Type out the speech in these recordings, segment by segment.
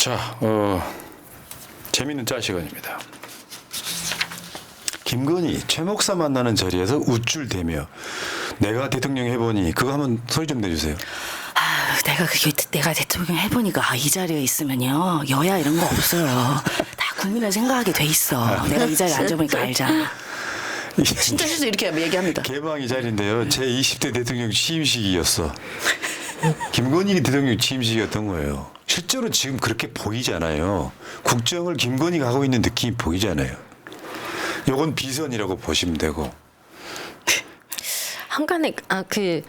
자, 어, 재미있는 짤 시간입니다. 김건희 최 목사 만나는 자리에서 우쭐대며 내가 대통령 해보니 그거 한번 소리 좀 내주세요. 아, 내가 그게 내가 대통령 해보니까 아, 이 자리에 있으면요 여야 이런 거 없어요. 다 국민을 생각하게 돼 있어. 내가 이 자리에 앉아보니까 알잖아. 진짜 실수 이렇게 얘기합니다. 개방 이 자리인데요. 제 20대 대통령 취임식이었어. 김건희 대통령 취임식이었던 거예요. 실제로 지금 그렇게 보이잖아요. 국정을 김건희가 하고 있는 느낌이 보이잖아요. 요건 비선이라고 보시면 되고. 한간에 아 그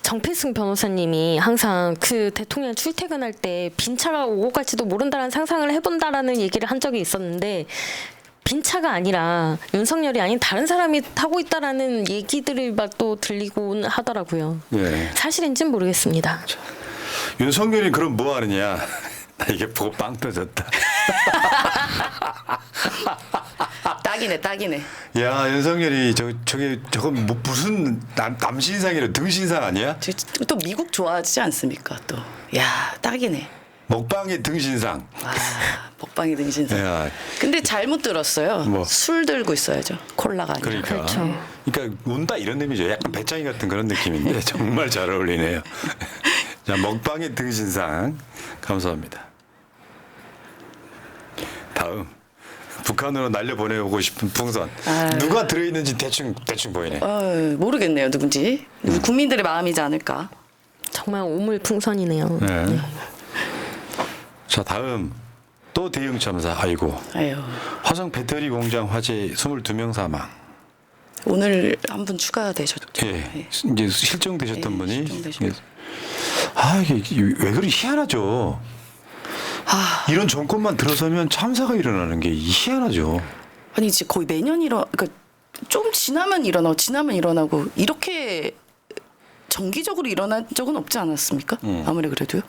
정필승 변호사님이 항상 그 대통령 출퇴근할 때 빈 차가 오고 갈지도 모른다라는 상상을 해본다라는 얘기를 한 적이 있었는데 빈 차가 아니라 윤석열이 아닌 다른 사람이 타고 있다라는 얘기들이 막또 들리곤 하더라고요. 예. 사실인지는 모르겠습니다. 윤석열이 그럼 뭐 하느냐? 나 이게 보고 빵 터졌다. 딱이네, 딱이네. 야 윤석열이 저 저게 저건 뭐 무슨 남, 남신상이라 등신상 아니야? 저- 또 미국 좋아하지 않습니까? 또, 야, 딱이네. 먹방의 등신상. 아, 먹방이 등신사. 야 근데 잘못 들었어요. 뭐? 술 들고 있어야죠. 콜라가 아니라. 그러니까 그렇죠. 그러니까 운다 이런 의미죠. 약간 배짱이 같은 그런 느낌인데 정말 잘 어울리네요. 자 먹방의 등신상 감사합니다. 다음 북한으로 날려 보내고 싶은 풍선 아유. 누가 들어있는지 대충 대충 보이네. 어, 모르겠네요, 누군지. 국민들의 마음이지 않을까. 정말 오물 풍선이네요. 네. 자 다음 또 대형 참사 아이고 아유, 화성 배터리 공장 화재 22명 사망. 오늘 한 분 추가되셨죠. 예, 네. 이제 실종되셨던 예, 분이 실종되셨- 아 이게 왜 그리 희한하죠. 아, 이런 정권만 들어서면 참사가 일어나는 게 희한하죠. 아니 이제 거의 매년 일어, 그러니까 좀 지나면 일어나고 지나면 일어나고 이렇게 정기적으로 일어난 적은 없지 않았습니까? 음. 아무리 그래도요.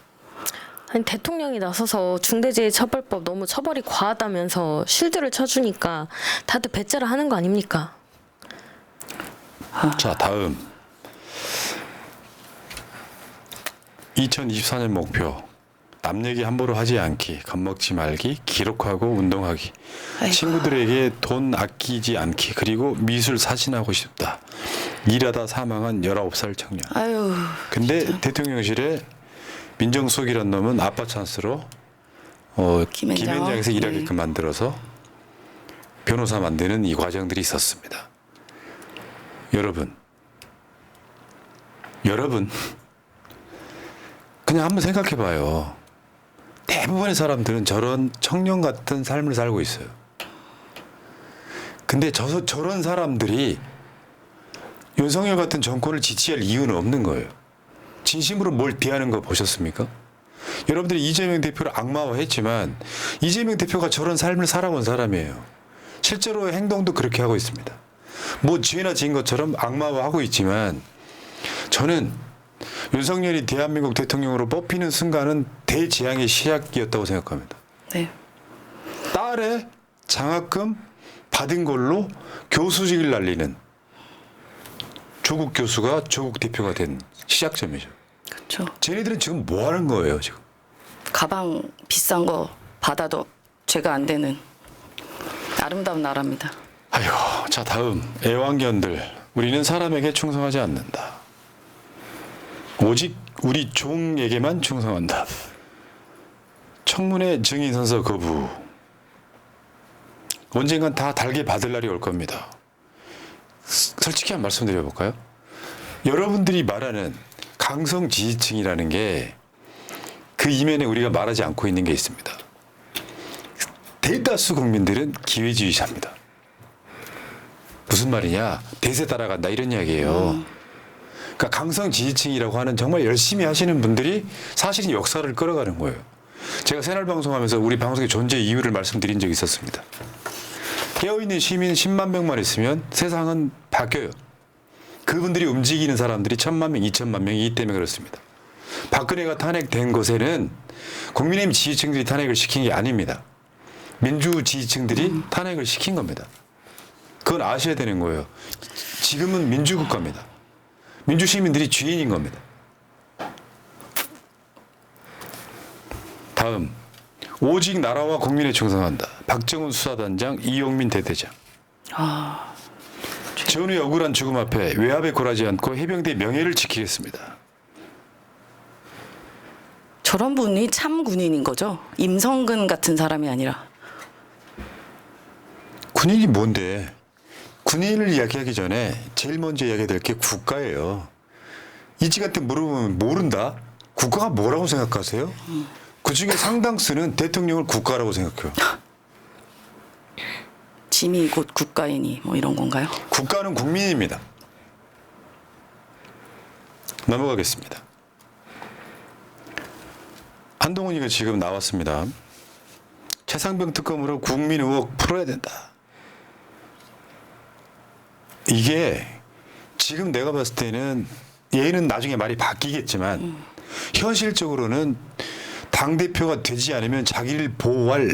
아니 대통령이 나서서 중대재해처벌법 너무 처벌이 과하다면서 실드를 쳐주니까 다들 배째를 하는 거 아닙니까? 자 다음 2024년 목표 남 얘기 함부로 하지 않기 겁먹지 말기 기록하고 운동하기 아이고. 친구들에게 돈 아끼지 않기 그리고 미술 사진하고 싶다 일하다 사망한 19살 청년 아유, 근데 대통령실에 민정수석이란 놈은 아빠 찬스로 어, 김현장. 김현장에서 네. 일하게끔 만들어서 변호사 만드는 이 과정들이 있었습니다. 여러분, 여러분, 그냥 한번 생각해 봐요. 대부분의 사람들은 저런 청년 같은 삶을 살고 있어요. 근데 저, 저런 사람들이 윤석열 같은 정권을 지지할 이유는 없는 거예요. 진심으로 뭘 대하는 거 보셨습니까? 여러분들이 이재명 대표를 악마화했지만 이재명 대표가 저런 삶을 살아온 사람이에요. 실제로 행동도 그렇게 하고 있습니다. 뭐 죄나 지은 것처럼 악마화하고 있지만 저는 윤석열이 대한민국 대통령으로 뽑히는 순간은 대재앙의 시작이었다고 생각합니다. 네. 딸의 장학금 받은 걸로 교수직을 날리는 조국 교수가 조국 대표가 된 시작점이죠. 그렇죠. 쟤네들은 지금 뭐 하는 거예요, 지금? 가방 비싼 거 받아도 죄가 안 되는 아름다운 나라입니다. 아휴, 자, 다음. 애완견들. 우리는 사람에게 충성하지 않는다. 오직 우리 종에게만 충성한다. 청문회 증인 선서 거부. 언젠간 다 달게 받을 날이 올 겁니다. 스- 솔직히 한 말씀 드려볼까요? 여러분들이 말하는 강성 지지층이라는 게 그 이면에 우리가 말하지 않고 있는 게 있습니다. 대다수 국민들은 기회주의자입니다. 무슨 말이냐? 대세 따라간다 이런 이야기예요. 그러니까 강성 지지층이라고 하는 정말 열심히 하시는 분들이 사실은 역사를 끌어가는 거예요. 제가 새날 방송하면서 우리 방송의 존재 이유를 말씀드린 적이 있었습니다. 깨어있는 시민 10만 명만 있으면 세상은 바뀌어요. 그분들이 움직이는 사람들이 천만 명, 이천만 명이기 때문에 그렇습니다. 박근혜가 탄핵된 곳에는 국민의힘 지지층들이 탄핵을 시킨 게 아닙니다. 민주 지지층들이 탄핵을 시킨 겁니다. 그건 아셔야 되는 거예요. 지금은 민주국가입니다. 민주 시민들이 주인인 겁니다. 다음 오직 나라와 국민에 충성한다. 박정훈 수사단장, 이용민 대대장. 아, 전우의 억울한 죽음 앞에 외압에 굴하지 않고 해병대 명예를 지키겠습니다. 저런 분이 참 군인인 거죠. 임성근 같은 사람이 아니라. 군인이 뭔데? 군인을 이야기하기 전에 제일 먼저 이야기해야 될게 국가예요. 이직한테 물어보면 모른다? 국가가 뭐라고 생각하세요? 그 중에 상당수는 대통령을 국가라고 생각해요. 짐이 곧 국가이니 뭐 이런 건가요? 국가는 국민입니다. 넘어가겠습니다. 한동훈이가 지금 나왔습니다. 최상병 특검으로 국민 의혹 풀어야 된다. 이게 지금 내가 봤을 때는 얘는 나중에 말이 바뀌겠지만 현실적으로는 당 대표가 되지 않으면 자기를 보호할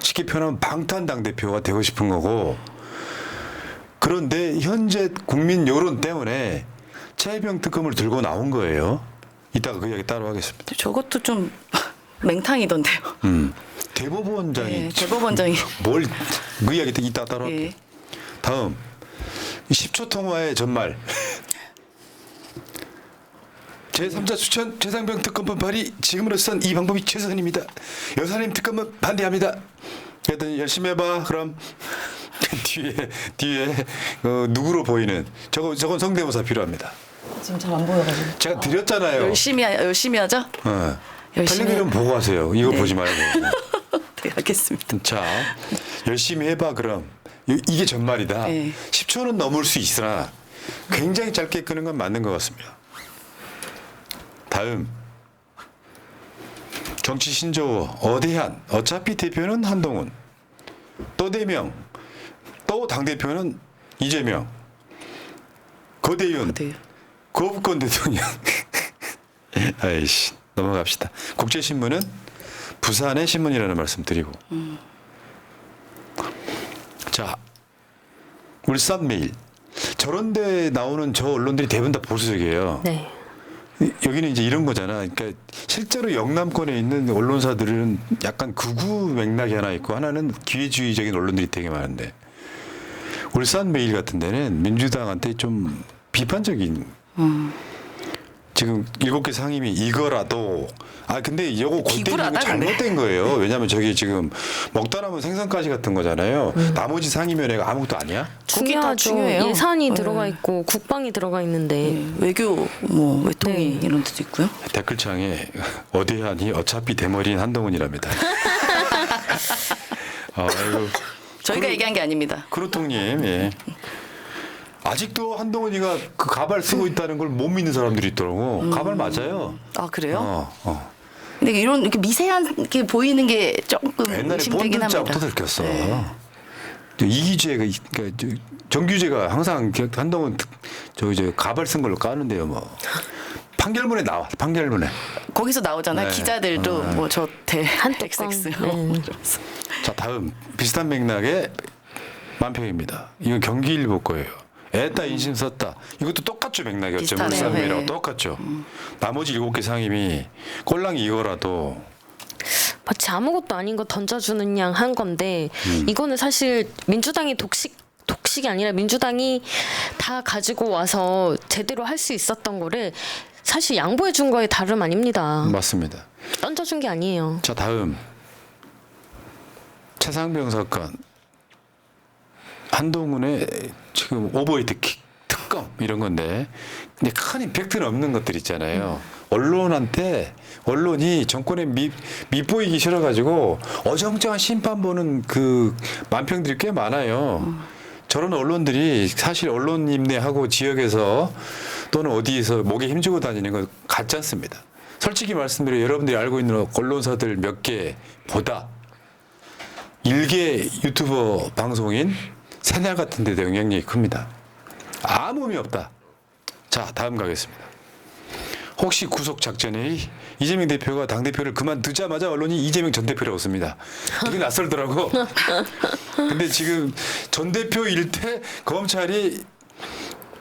쉽게 표현하면 방탄 당 대표가 되고 싶은 거고 그런데 현재 국민 여론 때문에 최혜병 특검을 들고 나온 거예요. 이따가 그 이야기 따로 하겠습니다. 저것도 좀 맹탕이던데요. 음. 대법원장이 네, 대법원장이. 뭘 그 이야기 이따 따로 할게요. 예. 다음 10초 통화의 전말 제3자 추천 최상병 특검법 발의 지금으로선 이 방법이 최선입니다. 여사님 특검은 반대합니다. 그랬더니 열심히 해봐 그럼 뒤에 뒤에 어, 누구로 보이는 저거 저건 성대모사 필요합니다. 지금 잘 안 보여가지고. 제가 드렸잖아요. 열심히 하- 열심히 하죠. 어. 열심히 텔레비전 보고 하세요. 이거 네. 보지 말고. 네, 알겠습니다. 자, 열심히 해봐 그럼. 이- 이게 전말이다. 네. 10초는 넘을 수 있으나 굉장히 짧게 끄는 건 맞는 것 같습니다. 다음 정치 신조어 어대한 어차피 대표는 한동훈 또 대명 또 당 대표는 이재명 거대윤 네. 거부권 대통령. 아이씨 넘어갑시다. 국제신문은 부산의 신문이라는 말씀 드리고. 자 울산 메일 저런 데 나오는 저 언론들이 대부분 다 보수적이에요. 네. 이- 여기는 이제 이런 거잖아. 그러니까 실제로 영남권에 있는 언론사들은 약간 극우 맥락이 하나 있고 하나는 기회주의적인 언론들이 되게 많은데 울산 메일 같은 데는 민주당한테 좀 비판적인 지금 일곱 개 상임위 이거라도 아 근데 이거 골때리는 거. 잘못된 거예요. 왜냐하면 저기 지금 먹다 남은 생선가시 같은 거잖아요. 나머지 상임위원회가 아무것도 아니야? 중요하죠. 예산이 네. 들어가 있고 국방이 들어가 있는데 네, 외교 뭐 외통위 네. 이런 데도 있고요. 댓글창에 어디 하니 어차피 대머리인 한동훈이랍니다. 아이고 저희가 그럼- 얘기한 게 아닙니다. 크루통님 예. 아직도 한동훈이가 그 가발 쓰고 있다는 걸 못 믿는 사람들이 있더라고. 가발 맞아요. 아 그래요? 어, 어. 근데 이런 이렇게 미세한 게 보이는 게 조금 옛날에 의심되긴. 본드자부터 들켰어. 네. 저 이기주애가 이- 그러니까 저 정규제가 항상 그 한동훈 특- 저 이제 가발 쓴 걸로 까는데요, 뭐. 판결문에 나와. 판결문에. 거기서 나오잖아 요. 네. 기자들도 어, 네. 뭐저대 한 XX 뚜껑. 네. 자 다음 비슷한 맥락의 만평입니다. 이건 경기일보 거예요. 애따 인심 썼다. 이것도 똑같죠 맥락이었죠. 비슷하네요. 물산이라고 네. 똑같죠. 나머지 일곱 개 상임이 꼴랑이 이거라도 마치 아무것도 아닌 거 던져주는 양 한 건데 음. 이거는 사실 민주당이 독식 독식이 아니라 민주당이 다 가지고 와서 제대로 할 수 있었던 거를 사실 양보해 준 거에 다름 아닙니다. 맞습니다. 던져준 게 아니에요. 자 다음 최상병 사건 한동훈의 지금 오버히트 킥 특검 이런 건데 근데 큰 임팩트는 없는 것들 있잖아요. 언론한테 언론이 정권에 미, 밑보이기 싫어가지고 어정쩡한 심판 보는 그 만평들이 꽤 많아요. 저런 언론들이 사실 언론 임내하고 지역에서 또는 어디에서 목에 힘주고 다니는 건 같지 않습니다. 솔직히 말씀드려 여러분들이 알고 있는 언론사들 몇 개 보다 일개 유튜버 방송인 새날 같은 데도 영향력이 큽니다. 아무 의미 없다. 자, 다음 가겠습니다. 혹시 구속 작전에 이재명 대표가 당 대표를 그만두자마자 언론이 이재명 전 대표라고 씁니다. 되게 낯설더라고. 근데 지금 전 대표 일 때 검찰이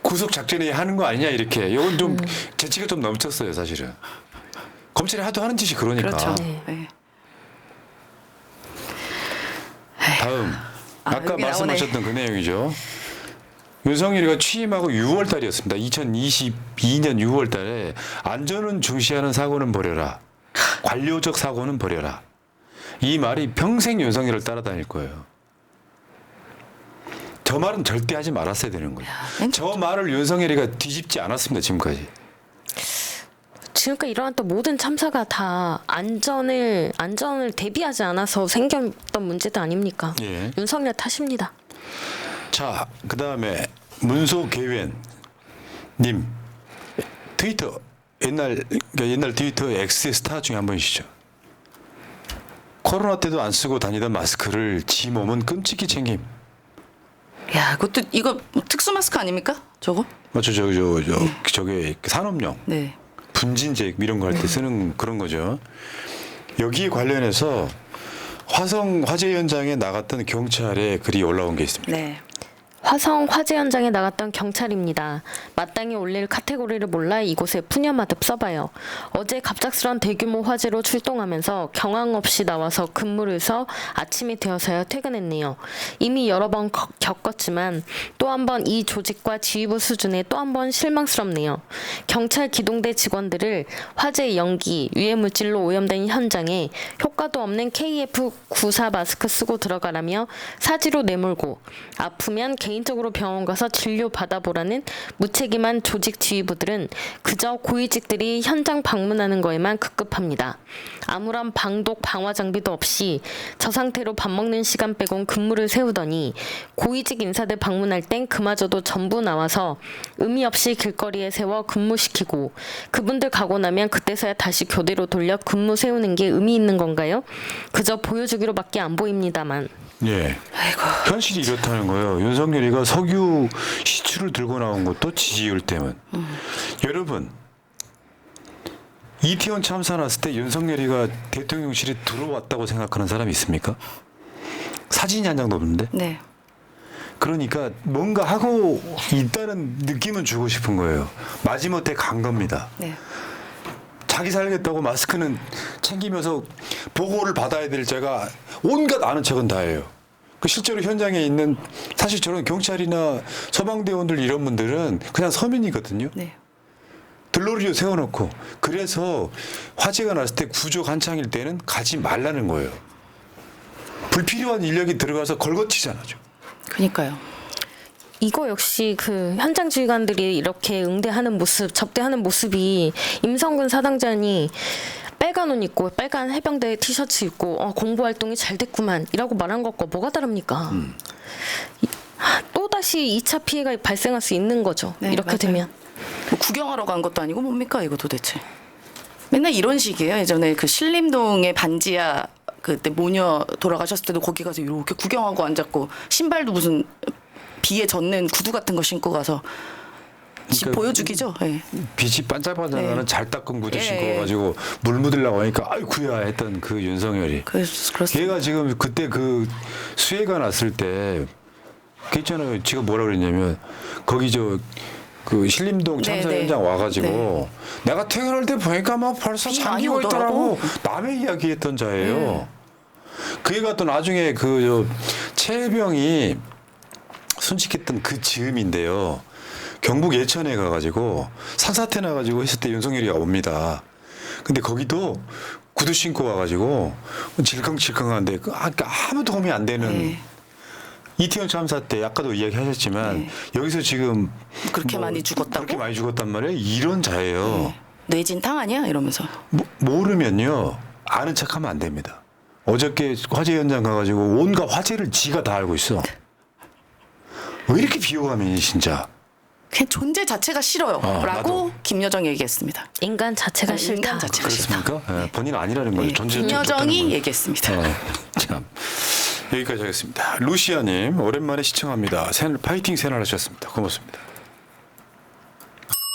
구속 작전에 하는 거 아니냐 이렇게. 이건 좀 재치가 좀 넘쳤어요, 사실은. 검찰이 하도 하는 짓이 그러니까. 그렇죠. 네. 네. 다음 아, 아까 여기 말씀하셨던 그 내용이죠. 윤석열이가 취임하고 6월 달이었습니다. 2022년 6월 달에 안전은 중시하는 사고는 버려라. 관료적 사고는 버려라. 이 말이 평생 윤석열을 따라다닐 거예요. 저 말은 절대 하지 말았어야 되는 거예요. 엔- 저 말을 윤석열이가 뒤집지 않았습니다. 지금까지. 지금까지 일어났던 모든 참사가 다 안전을 안전을 대비하지 않아서 생겼던 문제도 아닙니까? 예. 윤석열 탓입니다. 자, 그 다음에 문소계웬 님 트위터 옛날 그러니까 옛날 트위터 X의 스타 중에 한 분이시죠. 코로나 때도 안 쓰고 다니던 마스크를 지 몸은 끔찍히 챙김. 야, 그것도 이거 뭐 특수 마스크 아닙니까? 저거? 맞죠, 저, 저, 저, 저게 산업용 네. 분진제 이런 거 할 때 쓰는 그런 거죠. 여기에 관련해서 화성 화재 현장에 나갔던 경찰의 글이 올라온 게 있습니다. 네. 화성 화재 현장에 나갔던 경찰입니다. 마땅히 올릴 카테고리를 몰라 이곳에 푸념하듯 써봐요. 어제 갑작스런 대규모 화재로 출동하면서 경황 없이 나와서 근무를 서 아침이 되어서야 퇴근했네요. 이미 여러 번 거- 겪었지만 또 한 번 이 조직과 지휘부 수준에 또 한 번 실망스럽네요. 경찰 기동대 직원들을 화재 연기, 유해 물질로 오염된 현장에 효과도 없는 KF94 마스크 쓰고 들어가라며 사지로 내몰고 아프면 개 인적으로 병원 가서 진료 받아보라는 무책임한 조직 지휘부들은 그저 고위직들이 현장 방문하는 거에만 급급합니다. 아무런 방독 방화 장비도 없이 저 상태로 밥 먹는 시간 빼곤 근무를 세우더니 고위직 인사들 방문할 땐 그마저도 전부 나와서 의미 없이 길거리에 세워 근무시키고 그분들 가고 나면 그때서야 다시 교대로 돌려 근무 세우는 게 의미 있는 건가요? 그저 보여주기로밖에 안 보입니다만. 예. 아이고. 현실이 이렇다는 거예요. 윤석열이가 석유 시추를 들고 나온 것도 지지율 때문. 여러분, 이태원 참사 났을 때 윤석열이가 대통령실에 들어왔다고 생각하는 사람이 있습니까? 사진이 한 장도 없는데. 네. 그러니까 뭔가 하고 있다는 느낌은 주고 싶은 거예요. 마지못해 간 겁니다. 네. 자기 살겠다고 마스크는 챙기면서 보고를 받아야 될 자가 온갖 아는 척은 다 해요. 그 실제로 현장에 있는 사실 저런 경찰이나 소방대원들 이런 분들은 그냥 서민이거든요. 네. 들러리로 세워놓고 그래서 화재가 났을 때 구조 한창일 때는 가지 말라는 거예요. 불필요한 인력이 들어가서 걸거치잖아요. 그니까요. 이거 역시 그 현장 지휘관들이 이렇게 응대하는 모습, 접대하는 모습이 임성근 사당장이 빨간 옷 입고 빨간 해병대 티셔츠 입고 어, 공부 활동이 잘 됐구만 이라고 말한 것과 뭐가 다릅니까? 또 다시 2차 피해가 발생할 수 있는 거죠. 네, 이렇게 맞아요. 되면 뭐 구경하러 간 것도 아니고 뭡니까 이거 도대체. 맨날 이런 식이에요. 예전에 그 신림동의 반지하 그때 모녀 돌아가셨을 때도 거기 가서 이렇게 구경하고 앉았고 신발도 무슨 비에 젖는 구두 같은 거 신고 가서 집 그러니까 보여주기죠. 예. 빛이 반짝반짝하는 네. 잘 닦은 구두 예, 신고 예. 가지고 물 묻으려고 하니까 아이쿠야 했던 그 윤석열이 그 그렇습니다. 얘가 지금 그때 그 수해가 났을 때 그 있잖아요. 지금 뭐라 그랬냐면 거기 저 그 신림동 참사 네, 네. 현장 와가지고 내가 퇴근할 때 보니까 막 벌써 비 많이 잠기고 있더라고. 오더라고. 남의 이야기했던 자예요. 네. 그 애가 또 나중에 그저 최혜병이 순직했던 그 즈음인데요. 경북 예천에 가가지고 산사태 나가지고 했을 때 윤석열이가 옵니다. 근데 거기도 구두 신고 와가지고 질컹질컹한데 그 아- 아무 도움이 안 되는 네. 이태원 참사 때 아까도 이야기하셨지만 네. 여기서 지금 그렇게 많이 죽었다고? 그렇게 많이 죽었단 말이에요. 이런 자예요. 뇌진탕 아니야 이러면서. 모- 모르면요 아는 척하면 안 됩니다. 어저께 화재 현장 가가지고 온갖 화재를 지가 다 알고 있어. 왜 이렇게 비호감이니 진짜? 그냥 존재 자체가 싫어요. 아, 라고 나도. 김여정이 얘기했습니다. 인간 자체가 아, 싫다. 인간 자체가 싫다. 그렇습니까? 예, 본인 아니라는 거죠. 예, 존재 김여정이 거예요. 얘기했습니다. 어, 참 여기까지 하겠습니다. 루시아님 오랜만에 시청합니다. 새날 파이팅 새날 하셨습니다. 고맙습니다.